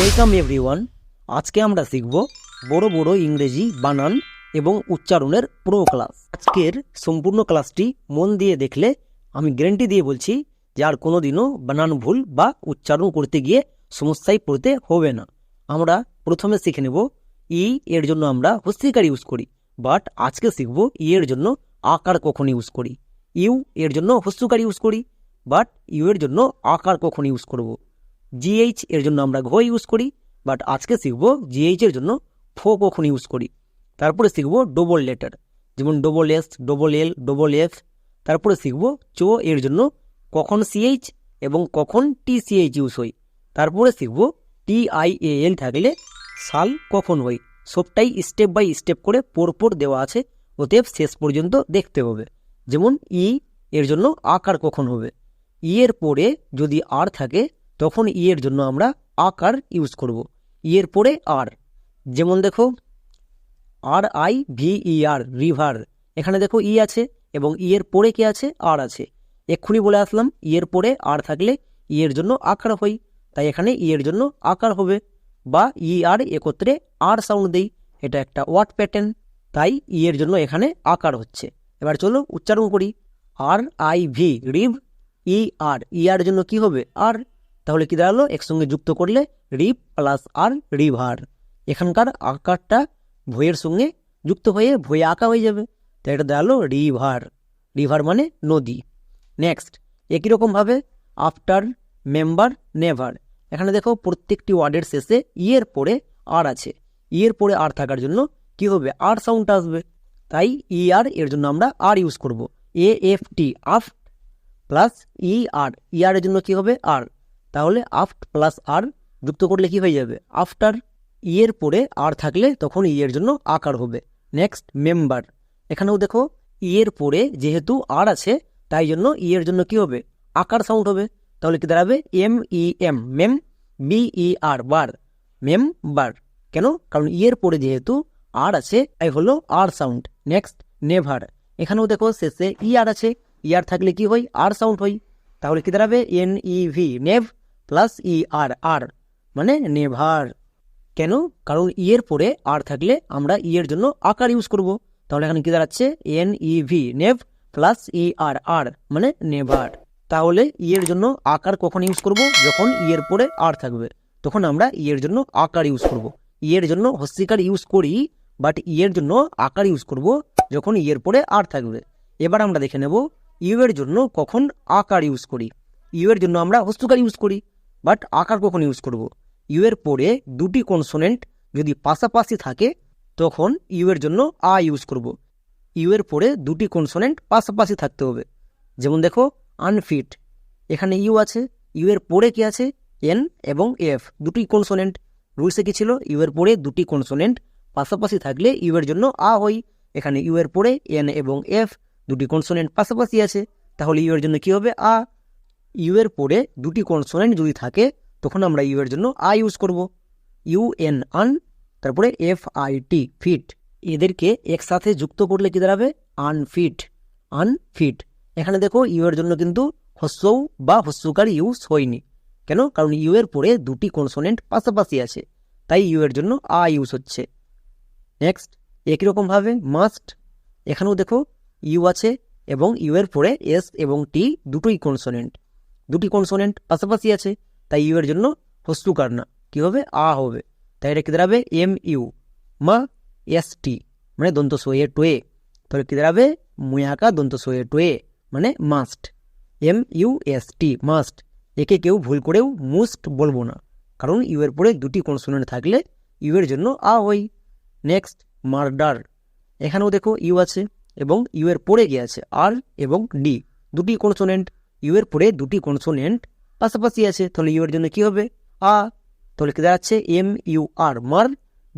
Welcome everyone আজকে আমরা শিখব বড় বড় ইংরেজি বানান এবং উচ্চারণের প্রো ক্লাস। আজকের সম্পূর্ণ ক্লাসটি মন দিয়ে দেখলে আমি গ্যারেন্টি দিয়ে বলছি যে আর কোনোদিনও বানান ভুল বা উচ্চারণ করতে গিয়ে সমস্যায় পড়তে হবে না। আমরা প্রথমে শিখে নেব ই এর জন্য আমরা হস্তিকার ইউজ করি, বাট আজকে শিখব ই এর জন্য আকার কখন ইউজ করি। ইউ এর জন্য হস্যকার ইউজ করি, বাট ইউ এর জন্য আকার কখন ইউজ করব। জিএইচ এর জন্য আমরা ঘ ইউজ করি বাট আজকে শিখব জিএইচ এর জন্য ফো কখন ইউজ করি। তারপরে শিখব ডবল লেটার যেমন double S double L double F তারপরে শিখব চো এর জন্য কখন সিএইচ এবং কখন টি সিএইচ ইউজ হয়। তারপরে শিখব এল থাকলে সাল কখন হয়। সবটাই স্টেপ বাই স্টেপ করে পরপর দেওয়া আছে, অতএব শেষ পর্যন্ত দেখতে হবে। যেমন ই এর জন্য আকার কখন হবে। ই এর পরে যদি আর থাকে তখন ই এর জন্য আমরা আকার ইউজ করব। ই এর পরে আর যেমন দেখো R I V E R river এখানে দেখো ই আছে এবং ই এর পরে কে আছে? আর আছে। এক্ষুনি বলে আসলাম ই এর পরে আর থাকলে ই এর জন্য আকার হয়। তাই এখানে ই এর জন্য আকার হবে বা ই আর একত্রে আর সাউন্ড দেই। এটা একটা ওয়ার্ড প্যাটার্ন তাই ই এর জন্য এখানে আকার হচ্ছে। এবার চলো উচ্চারণ করি। R I V Reeve E R E R জন্য কি হবে? আর তাহলে কি দাঁড়াল? একসঙ্গে যুক্ত করলে রিভ প্লাস আর রিভার। এখানকার আকারটা ভয়ের সঙ্গে যুক্ত হয়ে ভয়ে আঁকা হয়ে যাবে। তাই এটা দাঁড়াল রিভার। রিভার মানে নদী। নেক্সট, একই রকমভাবে আফটার মেম্বার নেভার। এখানে দেখো প্রত্যেকটি ওয়ার্ডের শেষে ইয়ের পরে আর আছে। ইয়ের পরে আর থাকার জন্য কি হবে? আর সাউন্ডটা আসবে। তাই ই আর এর জন্য আমরা আর ইউজ করব। এ এফ টি আফ প্লাস ই আর ই আর এর জন্য কি হবে? আর তাহলে আফট প্লাস আর যুক্ত করলে কি হয়ে যাবে? আফটার ইয়ের পরে আর থাকলে তখন ইয়ের জন্য আকার হবে। নেক্সট মেম্বার এখানেও দেখো ইয়ের পরে যেহেতু আর আছে, তাই জন্য ই এর জন্য কি হবে? আকার সাউন্ড হবে। তাহলে কি দাঁড়াবে? M E M mem B E R ber member কেন? কারণ ইয়ের পরে যেহেতু আর আছে, তাই হলো আর সাউন্ড নেক্সট নেভার এখানেও দেখো, শেষে ই আর আছে। ই আর থাকলে কি হয়? আর সাউন্ড হয়। তাহলে কি দাঁড়াবে? N E V nev plus E R er মানে নেভার। কেন? কারণ ই এর পরে আর থাকলে আমরা ই এর জন্য আকার ইউজ করব। তাহলে এখানে কি দাঁড়াচ্ছে? N E V nev plus E R er মানে নেভার। তাহলে ই এর জন্য আকার কখন ইউজ করব? যখন ই এর পরে আর থাকবে। তখন আমরা ই এর জন্য আকার ইউজ করব। ই এর জন্য হস্তিকার ইউজ করি বাট ই এর জন্য আকার ইউজ করব যখন ই এর পরে আর থাকবে। এবার আমরা দেখে নেব ইউ এর জন্য কখন আকার ইউজ করি। ইউ এর জন্য আমরা হস্তকার ইউজ করি। বাট আকার কখন ইউজ করব? ইউ এর পরে দুটি কনসোনেন্ট যদি পাশাপাশি থাকে, তখন ইউ এর জন্য আ ইউজ করব। ইউ এর পরে দুটি কনসোনেন্ট পাশাপাশি থাকতে হবে। যেমন দেখো আনফিট এখানে ইউ আছে ইউ এর পরে কি আছে? এন এবং এফ দুটি কনসোনেন্ট রুলসে কি ছিল? ইউ এর পরে দুটি কনসোনেন্ট পাশাপাশি থাকলে ইউ এর জন্য আ হয়। এখানে ইউ এর পরে এন এবং এফ দুটি কনসোনেন্ট পাশাপাশি আছে, তাহলে ইউ এর জন্য কি হবে? আ। ইউ এর পরে দুটি কনসোনেন্ট যদি থাকে, তখন আমরা ইউ এর জন্য আ ইউজ করব। ইউ এন আন তারপরে এফ আই টি ফিট এদেরকে একসাথে যুক্ত করলে কি দাঁড়াবে? আনফিট আনফিট এখানে দেখো ইউ এর জন্য কিন্তু হস্যৌ বা হস্যকার ইউজ হয়নি। কেন? কারণ ইউ এর পরে দুটি কনসোনেন্ট পাশাপাশি আছে। তাই ইউ এর জন্য আ ইউজ হচ্ছে। নেক্সট একই রকমভাবে মাস্ট এখানেও দেখো ইউ আছে এবং ইউ এর পরে এস এবং টি দুটোই কনসোনেন্ট দুটি কনসোনেন্ট পাশাপাশি আছে, তাই ইউ এর জন্য হস্তুকার না কী হবে? আ হবে। তাই এটা কী দাঁড়াবে? M U. মা, এস টি। মানে দন্ত সোয়ে টোয়ে। তাহলে কী দাঁড়াবে? মুয়াকা দন্ত সোয়ে টোয়ে। মানে must M U S T must একে কেউ ভুল করেও মুস্ট বলব না। কারণ ইউ এর পরে দুটি কনসোনেন্ট থাকলে ইউ এর জন্য আ হই নেক্সট মার্ডার এখানেও দেখো ইউ আছে এবং ইউ এর পরে গিয়ে আছে আর এবং ডি। দুটি কনসোনেন্ট ইউ এর পরে দুটি কনসোনেন্ট পাশাপাশি আছে। তাহলে ইউ এর জন্য কি হবে? আ, তাহলে কি দাঁড়াচ্ছে? M, U, R, mur,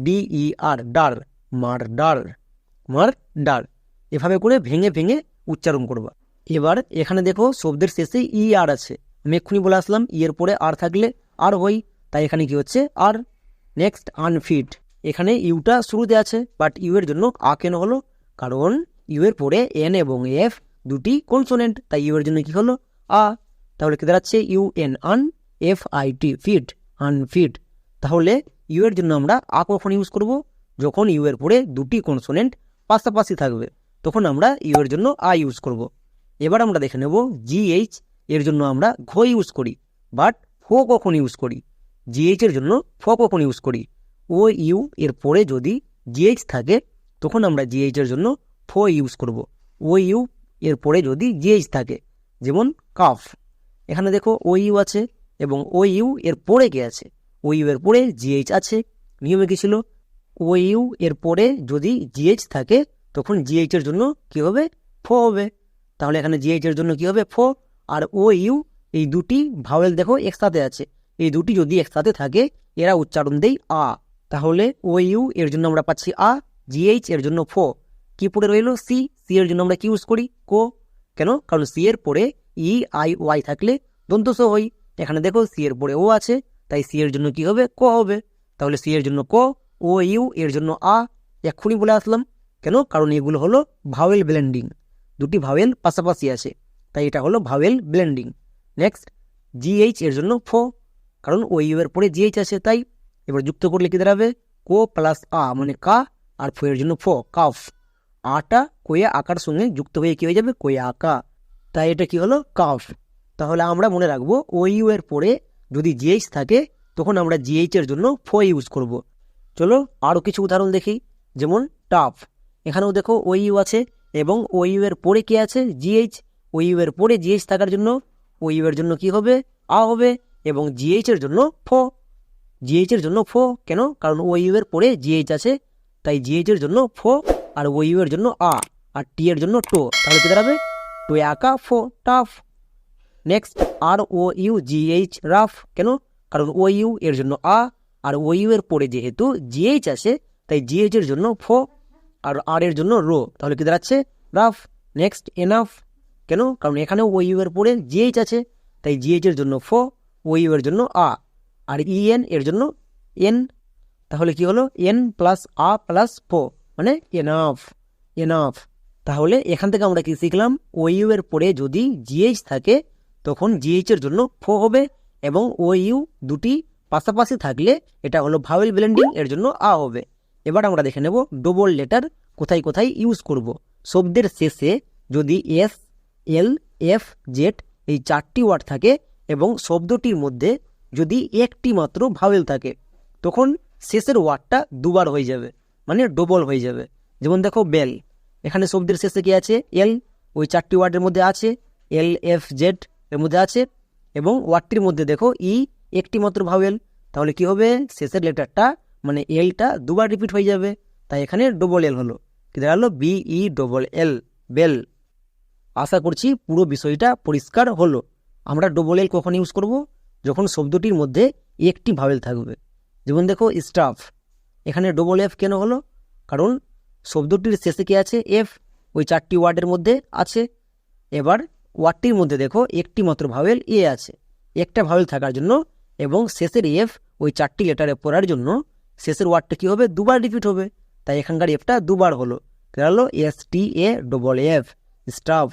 D, E, R, der, murder murder. এভাবে করে ভেঙে ভেঙে উচ্চারণ করবা। এবার এখানে দেখো, শব্দের শেষে ই, আর আছে। আমি এক্ষুনি বলে আসলাম ই এর পরে আর থাকলে আর হই তাই এখানে কি হচ্ছে? আর। Next, unfit. এখানে ইউটা শুরুতে আছে, বাট ইউ এর জন্য আ কেন হলো? কারণ ইউ এর পরে এন এবং এফ দুটি কনসোনেন্ট, তাই ইউ এর জন্য কি হলো? আ, তাহলে কি দাঁড়াচ্ছে? U N un, F I T fit unfit তাহলে ইউ এর জন্য আমরা আ কখন ইউজ করব? যখন ইউ এর পরে দুটি কনসোনেন্ট পাশাপাশি থাকবে, তখন আমরা ইউ এর জন্য আ ইউজ করব। এবার আমরা দেখে নেব জিএইচ এর জন্য আমরা ঘ ইউজ করি, বাট ফো কখন ইউজ করি? জিএইচ এর জন্য ফ কখন ইউজ করি? ও ইউ এর পরে যদি জিএইচ থাকে, তখন আমরা জিএইচ এর জন্য ফো ইউজ করব। ও ইউ এর পরে যদি জিএইচ থাকে যেমন কাফ। এখানে দেখো ও ইউ আছে এবং ও ইউ এর পরে কে আছে? ও ইউ এর পরে জিএইচ আছে। নিয়মে কি ছিল? ও ইউ এর পরে যদি জিএইচ থাকে, তখন জিএইচ এর জন্য কি হবে? ফো হবে। তাহলে এখানে জিএইচ এর জন্য কি হবে? ফো। আর ও ইউ এই দুটি ভাওয়েল দেখো একসাথে আছে। এই দুটি যদি একসাথে থাকে, এরা উচ্চারণ দেই আ। তাহলে ও ইউ এর জন্য আমরা পাচ্ছি আ, জিএইচ এর জন্য ফো। কি পড়ে রইল? সি। সি এর জন্য আমরা কি ইউজ করি? কো। কেন? কারণ সি এর পরে ই আই ওয়াই থাকলে দন্তস হই এখানে দেখো সি এর পরে ও আছে, তাই সি এর জন্য কি হবে? ক হবে। তাহলে সি এর জন্য ক ও ইউ এর জন্য আ। এক্ষুনি বলে আসলাম। কেন? কারণ এগুলো হলো ভাওয়েল ব্লেন্ডিং দুটি ভাওয়েল পাশাপাশি আছে, তাই এটা হলো ভাওয়েল ব্লেন্ডিং নেক্সট জিএইচ এর জন্য ফো। কারণ ও ইউ এর পরে জিএইচ আছে, তাই এবার যুক্ত করলে কি দাঁড়াবে? কো প্লাস আ মানে কা, আর ফো এর জন্য ফো, কাফ। আটা, কোয়া আকার সঙ্গে যুক্ত হয়ে কী হয়ে যাবে? কোয়া আকা তাই এটা কি হলো? কাফ। তাহলে আমরা মনে রাখব ও ইউ এর পরে যদি জিএইচ থাকে, তখন আমরা জিএইচ এর জন্য ফো ইউজ করব। চলো আরও কিছু উদাহরণ দেখি। যেমন টাফ। এখানেও দেখো ও ইউ আছে এবং ও ইউ এর পরে কি আছে? জিএইচ ও ইউ এর পরে জিএইচ থাকার জন্য ও ইউ এর জন্য কি হবে? আ হবে এবং জিএইচ এর জন্য ফো। জিএইচ এর জন্য ফো। কেন? কারণ ও ইউ এর পরে জিএইচ আছে, তাই জিএইচ এর জন্য ফো। আর ও ইউ এর জন্য আ, আর টি এর জন্য টো। তাহলে কি দাঁড়াবে? টো আকা, ফো tough next R, O, U, G, H rough কেন? কারণ ও, ইউ এর জন্য আ, আর ও, ইউ এর পরে যেহেতু জিএইচ আছে তাই জিএইচ এর জন্য ফো, আর আর এর জন্য রো। তাহলে কি দাঁড়াচ্ছে? রাফ নেক্সট এনাফ কেন? কারণ এখানেও ও, ইউ এর পরে জিএইচ আছে, তাই জিএইচ এর জন্য ফো, ও, ইউ এর জন্য আ। আর ই, এন এর জন্য এন। তাহলে কি হলো? এন প্লাস আ প্লাস ফো। মানে এনাফ এনাফ তাহলে এখান থেকে আমরা কি শিখলাম? ও ইউ এর পরে যদি জিএইচ থাকে, তখন জিএইচ এর জন্য ফো হবে এবং ও ইউ দুটি পাশাপাশি থাকলে এটা হলো ভাওয়েল ব্লেন্ডিং এর জন্য আ হবে। এবার আমরা দেখে নেব ডবল লেটার কোথায় কোথায় ইউজ করব। শব্দের শেষে যদি এস এল এফ জেড এই চারটি ওয়ার্ড থাকে এবং শব্দটির মধ্যে যদি একটি মাত্র ভাওয়েল থাকে, তখন শেষের ওয়ার্ডটা দুবার হয়ে যাবে। মানে ডবল হয়ে যাবে। যেমন দেখো বেল এখানে শব্দের শেষে কি আছে? এল ওই চারটি ওয়ার্ডের মধ্যে আছে এল এফ জেড এর মধ্যে আছে, এবং ওয়ার্ডটির মধ্যে দেখো ই একটি মাত্র ভাওয়েল তাহলে কি হবে? শেষের লেটারটা মানে এলটা দুবার রিপিট হয়ে যাবে। তাই এখানে ডবল এল হলো। কি দাঁড়াল? B E double L bell আশা করছি পুরো বিষয়টা পরিষ্কার হলো। আমরা ডবল এল কখন ইউজ করব? যখন শব্দটির মধ্যে একটি ভাওয়েল থাকবে। যেমন দেখো স্টাফ এখানে ডবল এফ কেন হলো? কারণ শব্দটির শেষে কি আছে? এফ ওই চারটি ওয়ার্ডের মধ্যে আছে। এবার ওয়ার্ডটির মধ্যে দেখো, একটি মাত্র ভাওয়েল এ আছে। একটা ভাওয়েল থাকার জন্য এবং শেষের এফ ওই চারটি লেটারে পড়ার জন্য শেষের ওয়ার্ডটা কী হবে? দুবার রিপিট হবে। তাই এখানকার এফটা দুবার হলো। হলো? S T A double F staff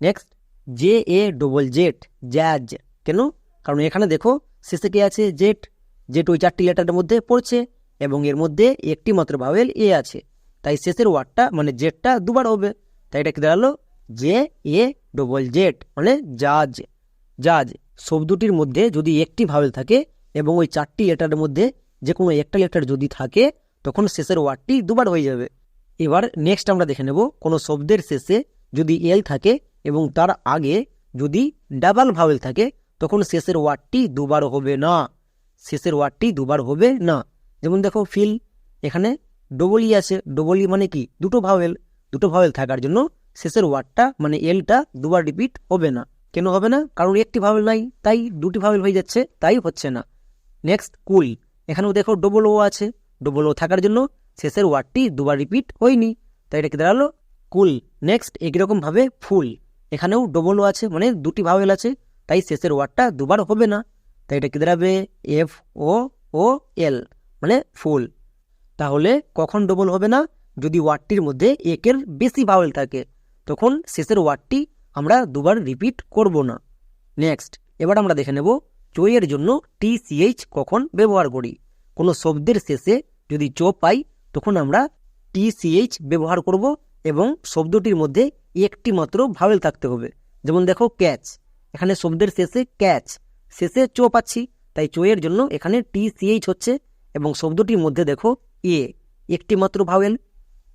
next J A double Z jazz কেন? কারণ এখানে দেখো, শেষে কে আছে? জেট জেট ওই চারটি লেটারের মধ্যে পড়ছে। এবং এর মধ্যে একটি মাত্র ভাওয়েল এ আছে। তাই শেষের ওয়ার্ডটা মানে জেটটা দুবার হবে। তাই এটা কি দাঁড়াল জে এ ডবল জেট মানে জাজ জাজ শব্দটির মধ্যে যদি একটি ভাওয়েল থাকে এবং ওই চারটি লেটারের মধ্যে যে কোনো একটা লেটার যদি থাকে, তখন শেষের ওয়ার্ডটি দুবার হয়ে যাবে। এবার নেক্সট আমরা দেখে নেব কোনো শব্দের শেষে যদি এল থাকে এবং তার আগে যদি ডাবল ভাওয়েল থাকে, তখন শেষের ওয়ার্ডটি দুবার হবে না। শেষের ওয়ার্ডটি দুবার হবে না। যেমন দেখো ফিল এখানে ডবলই আছে ডবলই মানে কি? দুটো ভাওয়েল দুটো ভাওয়েল থাকার জন্য শেষের ওয়ার্ডটা মানে এলটা দুবার রিপিট হবে না। কেন হবে না? কারণ একটি ভাওয়েল নাই, তাই দুটি ভাওয়েল হয়ে যাচ্ছে, তাই হচ্ছে না। নেক্সট কুল এখানেও দেখো ডবল ও আছে ডবল ও থাকার জন্য শেষের ওয়ার্ডটি দুবার রিপিট হয়নি। তাই এটা কি দাঁড়াল? কুল নেক্সট একইরকমভাবে ফুল এখানেও ডবল ও আছে মানে দুটি ভাওয়েল আছে, তাই শেষের ওয়ার্ডটা দুবার হবে না। তাই এটা কি দাঁড়াবে? এফ ও ও এল মানে ফুল। তাহলে কখন ডবল হবে না? যদি ওয়ার্ডটির মধ্যে একের বেশি ভাওয়েল থাকে, তখন শেষের ওয়ার্ডটি আমরা দুবার রিপিট করব না। নেক্সট এবার আমরা দেখে নেব চইয়ের জন্য টি সিএইচ কখন ব্যবহার করি। কোনো শব্দের শেষে যদি চো পাই, তখন আমরা টি সিএইচ ব্যবহার করব এবং শব্দটির মধ্যে একটি মাত্র ভাওয়েল থাকতে হবে। যেমন দেখো ক্যাচ এখানে শব্দের শেষে ক্যাচ শেষে চো পাচ্ছি, তাই চো জন্য এখানে টি সিএইচ হচ্ছে। এবং শব্দটির মধ্যে দেখো, এ, একটি মাত্র ভাওয়েল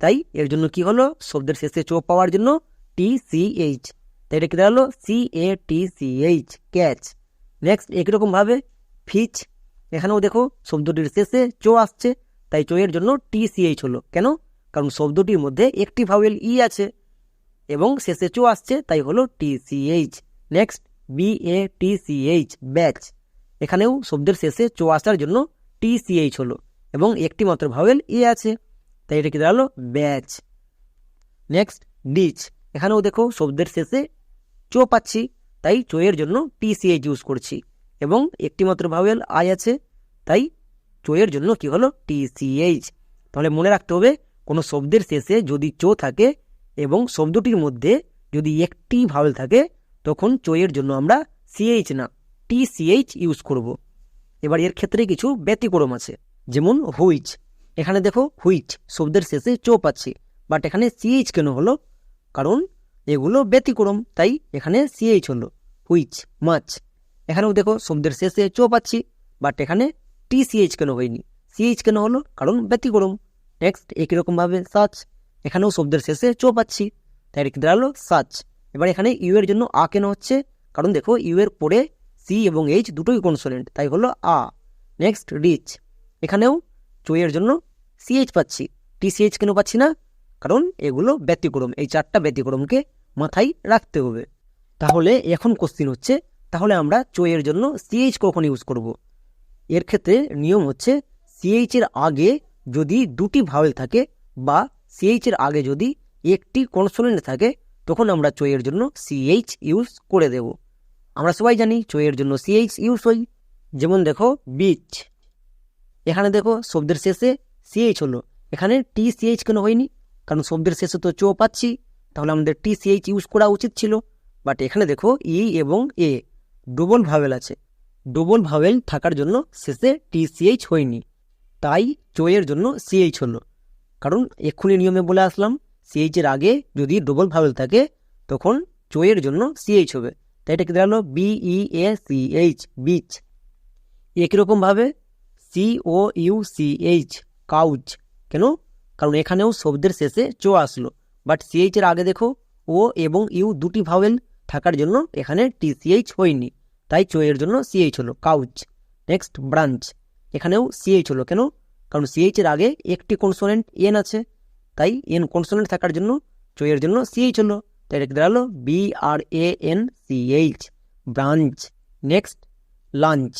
তাই এর জন্য কি হলো? শব্দের শেষে চো পাওয়ার জন্য টিসিএইচ তাই এটা কি দাঁড়াল? C A T C H, catch. Next একইরকমভাবে fetch. এখানেও দেখো, শব্দটির শেষে চো আসছে। তাই চো এর জন্য টিসিএইচ হলো। কেন? কারণ শব্দটির মধ্যে একটি ভাওয়েল ই আছে এবং শেষে চো আসছে, তাই হলো TCH next, B A T C H, batch. এখানেও শব্দের শেষে চো আসার জন্য টিসিএইচ হলো এবং একটি মাত্র ভাওয়েল এ আছে। তাই এটা কি দাঁড়াল? ব্যাচ। নেক্সট ডিচ এখানেও দেখো শব্দের শেষে চো পাচ্ছি, তাই চো এর জন্য টিসিএইচ ইউজ করছি এবং একটি মাত্র ভাওয়েল আই আছে, তাই চো এর জন্য কি হলো? টিসিএইচ তাহলে মনে রাখতে হবে, কোনো শব্দের শেষে যদি চো থাকে এবং শব্দটির মধ্যে যদি একটি ভাওয়েল থাকে, তখন চো এর জন্য আমরা সিএইচ না, টি টিসিএইচ ইউজ করব। এবার এর ক্ষেত্রে কিছু ব্যতিক্রম আছে। যেমন হুইচ এখানে দেখো হুইচ শব্দের শেষে চো পাচ্ছি বাট এখানে সিএইচ কেন হলো? কারণ এগুলো ব্যতিক্রম, তাই এখানে সিএইচ হলো। হুইচ মাছ এখানেও দেখো শব্দের শেষে চো পাচ্ছি বাট এখানে টি সিএইচ কেন হয়নি? সিএইচ কেন হলো? কারণ ব্যতিক্রম। নেক্সট একই রকমভাবে সাচ এখানেও শব্দের শেষে চো পাচ্ছি তাই কি দাঁড়াল সাচ এবার এখানে ইউ এর জন্য আ কেন হচ্ছে? কারণ দেখো ইউ এর পরে সি এবং এইচ দুটোই কনসোনেন্ট তাই হলো আ নেক্সট রিচ এখানেও চো এর জন্য সিএইচ পাচ্ছি। টিসিএইচ কেন পাচ্ছি না? কারণ এগুলো ব্যতিক্রম, এই চারটা ব্যতিক্রমকে মাথায় রাখতে হবে। তাহলে এখন কোশ্চিন হচ্ছে, তাহলে আমরা চো এর জন্য সিএইচ কখন ইউজ করব। এর ক্ষেত্রে নিয়ম হচ্ছে সিএইচ এর আগে যদি দুটি ভাওয়েল থাকে বা সিএইচ এর আগে যদি একটি কনসোনেন্ট থাকে, তখন আমরা চো এর জন্য সিএইচ ইউজ করে দেব। আমরা সবাই জানি চো এর জন্য সিএইচ ইউজ হই যেমন দেখো বিচ এখানে দেখো, শব্দের শেষে সিএইচ হলো। এখানে টি সিএইচ কেন হয়নি? কারণ শব্দের শেষে তো চো পাচ্ছি। তাহলে আমাদের টি সিএইচ ইউজ করা উচিত ছিল। বাট এখানে দেখো ই এবং এ ডবল ভাওয়েল আছে। ডবল ভাওয়েল থাকার জন্য শেষে টি সিএইচ হয়নি। তাই চোয়ের জন্য সিএইচ হলো। কারণ এক্ষুনি নিয়মে বলে আসলাম সিএইচ এর আগে যদি ডবল ভাওয়েল থাকে, তখন চোয়ের জন্য সিএইচ হবে। তাই এটা কি দাঁড়াল? B E A C H beach একই রকমভাবে C O U C H couch কেন? কারণ এখানেও শব্দের শেষে চো আসলো। বাট সিএইচ এর আগে দেখো ও এবং ইউ দুটি ভাওয়েল থাকার জন্য এখানে টি টিসিএইচ হয়নি। তাই চো এর জন্য সিএইচ হলো কাউচ নেক্সট ব্রাঞ্চ এখানেও সিএইচ হলো। কেন? কারণ সিএইচ এর আগে একটি কনসোনেন্ট এন আছে। তাই এন কনসোনেন্ট থাকার জন্য চো এর জন্য সিএইচ হলো। তাই এটা দাঁড়াল? B R A N CH branch, next, lunch.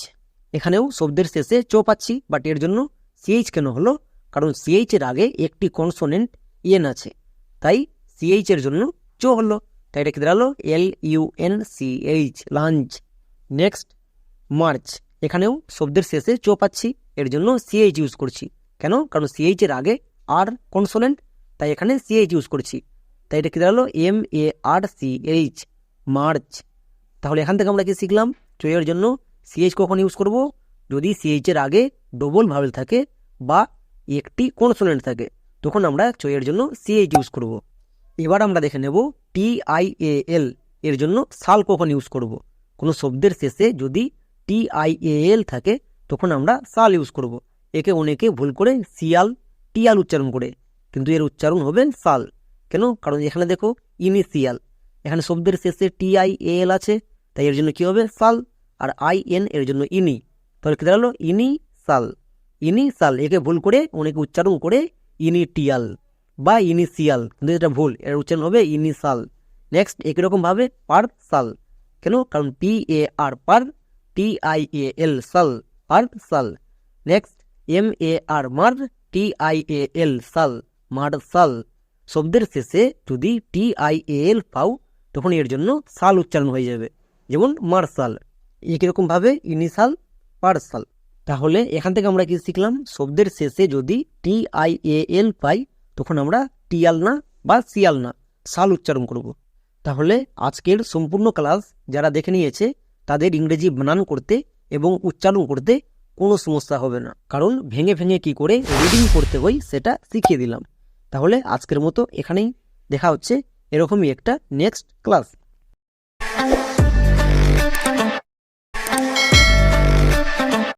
এখানেও শব্দের শেষে চো পাচ্ছি বাট এর জন্য সিএইচ কেন হলো? কারণ সিএইচ এর আগে একটি কনসোনেন্ট এন আছে। তাই সিএইচ এর জন্য চো হলো। তাই এটা দাঁড়াল? L U N C H lunch. Next, march. এখানেও শব্দের শেষে চো পাচ্ছি, এর জন্য সিএইচ ইউজ করছি। কেন? কারণ সিএইচ এর আগে আর কনসোনেন্ট তাই এখানে সিএইচ ইউজ করছি। তাই এটা কি দাঁড়াল? M A R C H march তাহলে এখান থেকে আমরা কি শিখলাম? চো এর জন্য সিএইচ কখন ইউজ করব? যদি সিএইচ এর আগে ডবল ভাওয়েল থাকে বা একটি কনসোনেন্ট থাকে, তখন আমরা চো এর জন্য সিএইচ ইউজ করব। এবার আমরা দেখে নেব টি আই এ এল এর জন্য সাল কখন ইউজ করব। কোনো শব্দের শেষে যদি টি আই এ এল থাকে, তখন আমরা সাল ইউজ করব। একে অনেকে ভুল করে সিয়াল টিয়াল উচ্চারণ করে, কিন্তু এর উচ্চারণ হবে সাল। কেন? কারণ এখানে দেখো ইনিশিয়াল এখানে শব্দের শেষে টি আই এ এল আছে, তাই এর জন্য কি হবে? সাল। আর আই এন এর জন্য ইনি তাহলে কি দাঁড়াল? ইনি সাল ইনি সাল একে ভুল করে অনেকে উচ্চারণ করে ইনিটিয়াল বা ইনিশিয়াল কিন্তু এটা ভুল, এর উচ্চারণ হবে ইনিশাল নেক্সট একই রকমভাবে পার সাল কেন? কারণ P A R per T I A এল সাল। পার সাল নেক্সট এম এ আর মার টি আই এ এল সাল। মার সাল। শব্দের শেষে যদি টি আই এল পাও, তখন এর জন্য সাল উচ্চারণ হয়ে যাবে। যেমন মার্শাল একই রকমভাবে ইনিশাল, পার্সাল। তাহলে এখান থেকে আমরা কি শিখলাম? শব্দের শেষে যদি টি আই এল পাই, তখন আমরা টিয়াল না বা সিয়াল না সাল উচ্চারণ করব। তাহলে আজকের সম্পূর্ণ ক্লাস যারা দেখে নিয়েছে, তাদের ইংরেজি বানান করতে এবং উচ্চারণ করতে কোনো সমস্যা হবে না। কারণ ভেঙে ভেঙে কি করে রিডিং করতে হয়, সেটা শিখিয়ে দিলাম। তাহলে আজকের মতো এখানেই। দেখা হচ্ছে এরকমই একটা নেক্সট ক্লাস